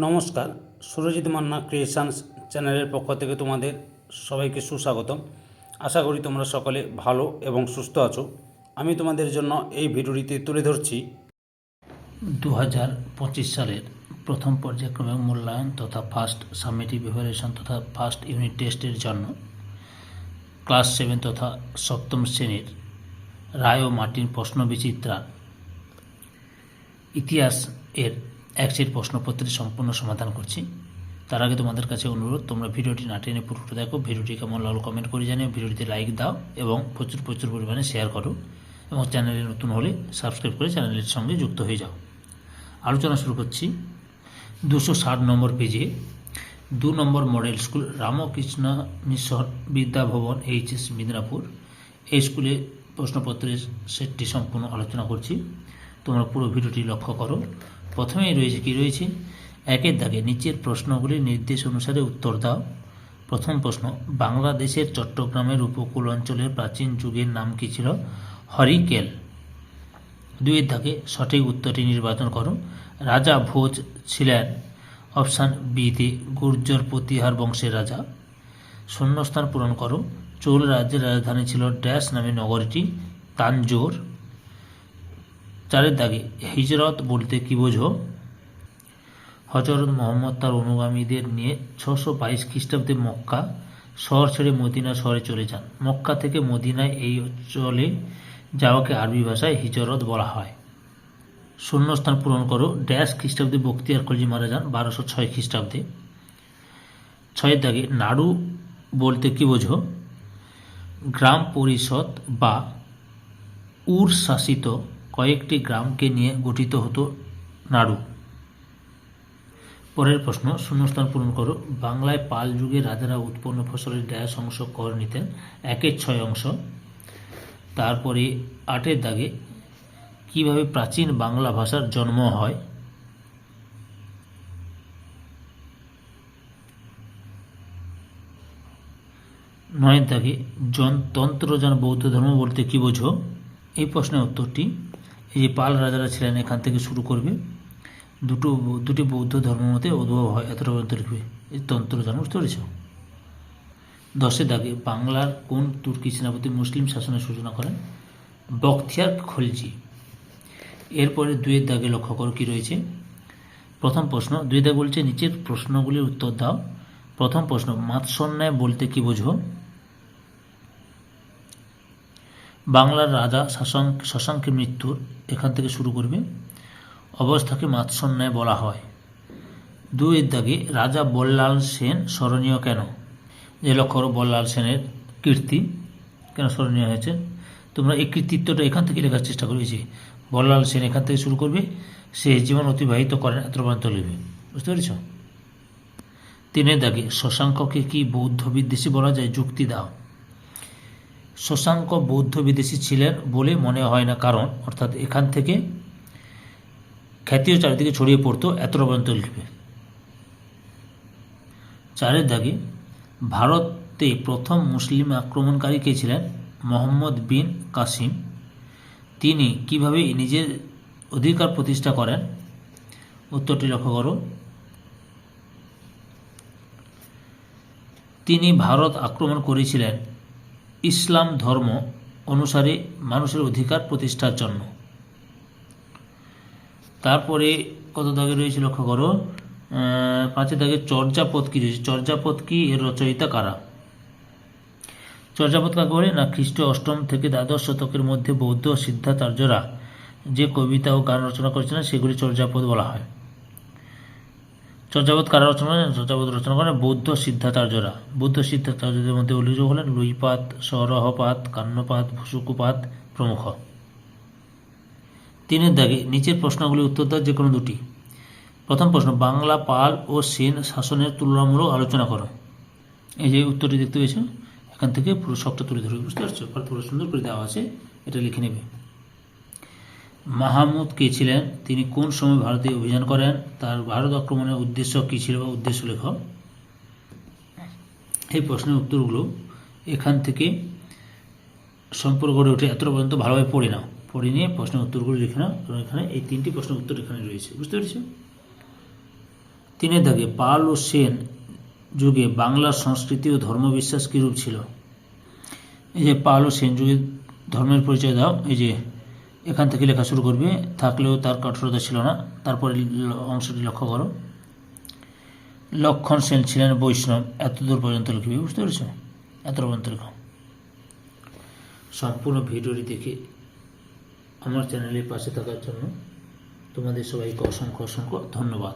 নমস্কার, সুরজিৎ মান্না ক্রিয়েশনস চ্যানেলের পক্ষ থেকে তোমাদের সবাইকে সুস্বাগতম। আশা করি তোমরা সকলে ভালো এবং সুস্থ আছো। আমি তোমাদের জন্য এই ভিডিওটিতে তুলে ধরছি দু হাজার পঁচিশ সালের প্রথম পর্যায়ক্রমে মূল্যায়ন তথা ফার্স্ট সামেটিভ ইভ্যালুয়েশন তথা ফার্স্ট ইউনিট টেস্টের জন্য ক্লাস সেভেন তথা সপ্তম শ্রেণির রায় ও মার্টিন প্রশ্ন বিচিত্রা ইতিহাস এর এক সেট প্রশ্নপত্রের সম্পূর্ণ সমাধান করছি। তার আগে তোমাদের কাছে অনুরোধ, তোমরা ভিডিওটি না টেনে পুরোটা দেখো, ভিডিওটি কেমন লাল কমেন্ট করে জানিও, ভিডিওটিতে লাইক দাও এবং প্রচুর প্রচুর পরিমাণে শেয়ার করো এবং চ্যানেলে নতুন হলে সাবস্ক্রাইব করে চ্যানেলের সঙ্গে যুক্ত হয়ে যাও। আলোচনা শুরু করছি দুশো ষাট নম্বর পেজে দু number model school Ramakrishna Mission Vidyabhavan HS Midnapur. এই স্কুলে প্রশ্নপত্রের সেটটি সম্পূর্ণ আলোচনা করছি। তোমরা পুরো ভিডিওটি লক্ষ্য করো। প্রথমেই রয়েছে কি রয়েছে? একের দাগে নিচের প্রশ্নগুলির নির্দেশ অনুসারে উত্তর দাও। প্রথম প্রশ্ন, বাংলাদেশের চট্টগ্রামের উপকূল অঞ্চলের প্রাচীন যুগের নাম কী ছিল? হরিকেল। দুইয়ের দাগে সঠিক উত্তরটি নির্বাচন করো। রাজা ভোজ ছিলেন অপশান বিতে গুর্জর প্রতিহার বংশের রাজা। শূন্যস্থান পূরণ করো। চোল রাজ্যের রাজধানী ছিল ড্যাশ নামে নগরীটি, তানজোর। চারের দাগে হিজরত বলতে কি বোঝো? হজরত মোহাম্মদ তার অনুগামীদের নিয়ে ছশো বাইশ খ্রিস্টাব্দে মক্কা শহর ছেড়ে মদিনা শহরে চলে যান। মক্কা থেকে মদিনায় এই অঞ্চলে যাওয়াকে আরবি ভাষায় হিজরত বলা হয়। শূন্যস্থান পূরণ করো। ড্যাশ খ্রিস্টাব্দে বক্তিয়ার খলজি মারা যান বারোশো ছয় খ্রিস্টাব্দে। ছয়ের দাগে নাড়ু বলতে কি বোঝো? গ্রাম পরিষদ বা উর শাসিত কয়েকটি গ্রামকে নিয়ে গঠিত হতো নাড়ু। পরের প্রশ্ন, শূন্যস্থান পূরণ করো। বাংলায় পাল যুগে রাজারা উৎপন্ন ফসলের ড্যাশ অংশ কর নিতেন। একের ছয় অংশ। তারপরে আটের দাগে, কীভাবে প্রাচীন বাংলা ভাষার জন্ম হয়? নয়ের দাগে, জন তন্ত্রযান বৌদ্ধ ধর্ম বলতে কি বোঝো? এই প্রশ্নের উত্তরটি এই যে পাল রাজারা ছিলেন এখান থেকে শুরু করবে। দুটো দুটি বৌদ্ধ ধর্ম মতে উদ্ভব হয়, এতটা পর্যন্ত লিখবে। এই তন্ত্রযান বুঝতে পেরেছ? দশের দাগে বাংলার কোন তুর্কি সেনাপতি মুসলিম শাসনের সূচনা করেন? বখতিয়ার খলজি। এরপরে দুয়ের দাগে লক্ষ্য করো কী রয়েছে। প্রথম প্রশ্ন দুই দাগ বলছে, নিচের প্রশ্নগুলির উত্তর দাও। প্রথম প্রশ্ন, মাৎসন্যায় বলতে কি বোঝো? বাংলার রাজা শশাঙ্ক শশাঙ্কের মৃত্যুর এখান থেকে শুরু করবে। অবস্থাকে মাৎসন্যায় বলা হয়। দুয়ের দাগে, রাজা বল্লাল সেন স্মরণীয় কেন? যে লক্ষ্য করো, বল্লাল সেনের কীর্তি কেন স্মরণীয় হয়েছে? তোমরা এই কৃতিত্বটা এখান থেকে লেখার চেষ্টা করবে যে, বল্লাল সেন এখান থেকে শুরু করবে, সে জীবন অতিবাহিত করেন, এত পর্যন্ত লিখবে। বুঝতে পেরেছ? তিনের দাগে, শশাঙ্ককে কি বৌদ্ধ বিদ্বেষী বলা যায়? যুক্তি দাও। শশাঙ্ক বৌদ্ধ বিদেশি ছিলেন বলে মনে হয় না, কারণ অর্থাৎ এখান থেকে খ্যাতিও চারিদিকে ছড়িয়ে পড়তো এতটা পর্যন্ত লিখবে। চারের দাগে, ভারতে প্রথম মুসলিম আক্রমণকারী কে ছিলেন? মোহাম্মদ বিন কাসিম। তিনি কীভাবে নিজের অধিকার প্রতিষ্ঠা করেন? উত্তরটি লক্ষ্য করো। তিনি ভারত আক্রমণ করেছিলেন ইসলাম ধর্ম অনুসারে মানুষের অধিকার প্রতিষ্ঠার জন্য। তারপরে কত দাগে রয়েছে লক্ষ্য করো? পাঁচের দাগে চর্যাপদ কি রয়েছে? চর্যাপদ কি? এর রচয়িতা কারা? চর্যাপদ কাকে বলে? না, খ্রিস্ট অষ্টম থেকে দ্বাদশ শতকের মধ্যে বৌদ্ধ সিদ্ধাচার্যরা যে কবিতা ও গান রচনা করেছিলেন, সেগুলি চর্যাপদ বলা হয়। চর্যাপদ কারা রচনা করেন চর্যাপদ রচনা করেন বৌদ্ধ সিদ্ধাচার্যরা বৌদ্ধ সিদ্ধাচার্যদের মধ্যে উল্লেখযোগ্য হলেন, লুইপাত, সরহপাত, কান্নপাত, ভুসুকুপাত প্রমুখ। তিনের দাগে নিচের প্রশ্নগুলি উত্তর দেওয়ার যে কোনো দুটি। প্রথম প্রশ্ন, বাংলা পাল ও সেন শাসনের তুলনামূলক আলোচনা করো। এই যে উত্তরটি দেখতে পেয়েছ এখান থেকে পুরো সবটা তুলে ধরবে বুঝতে পারছ? পুরো সুন্দর করে দেওয়া আছে, এটা লিখে নেবে। মাহমুদ কে ছিলেন? তিনি কোন সময় ভারতে অভিযান করেন? তার ভারত আক্রমণের উদ্দেশ্য কী ছিল বা উদ্দেশ্য লেখ এই প্রশ্নের উত্তরগুলো এখান থেকে সম্পর্ক গড়ে ওঠে। এতটা পর্যন্ত ভালোভাবে পড়ে নাও। পড়ে নিয়ে প্রশ্নের উত্তরগুলো লিখে নাও। কারণ এখানে এই তিনটি প্রশ্নের উত্তর এখানে রয়েছে। বুঝতে পেরেছ? তিনের দাগে পাল ও সেন যুগে বাংলার সংস্কৃতি ও ধর্মবিশ্বাস কীরূপ ছিল? এই যে পাল ও সেন যুগে ধর্মের পরিচয় দাও। এই যে এখান থেকে লেখা শুরু করবে, থাকলেও তার কঠোরতা ছিল না। তারপরে অংশটি লক্ষ্য করো। লক্ষণ সেন ছিলেন বৈষ্ণব। এত দূর পর্যন্ত লিখবি, বুঝতে পেরেছ? এত পর্যন্ত লেখো। সম্পূর্ণ ভিডিওটি দেখে আমার চ্যানেলের পাশে থাকার জন্য তোমাদের সবাইকে অসংখ্য অসংখ্য ধন্যবাদ।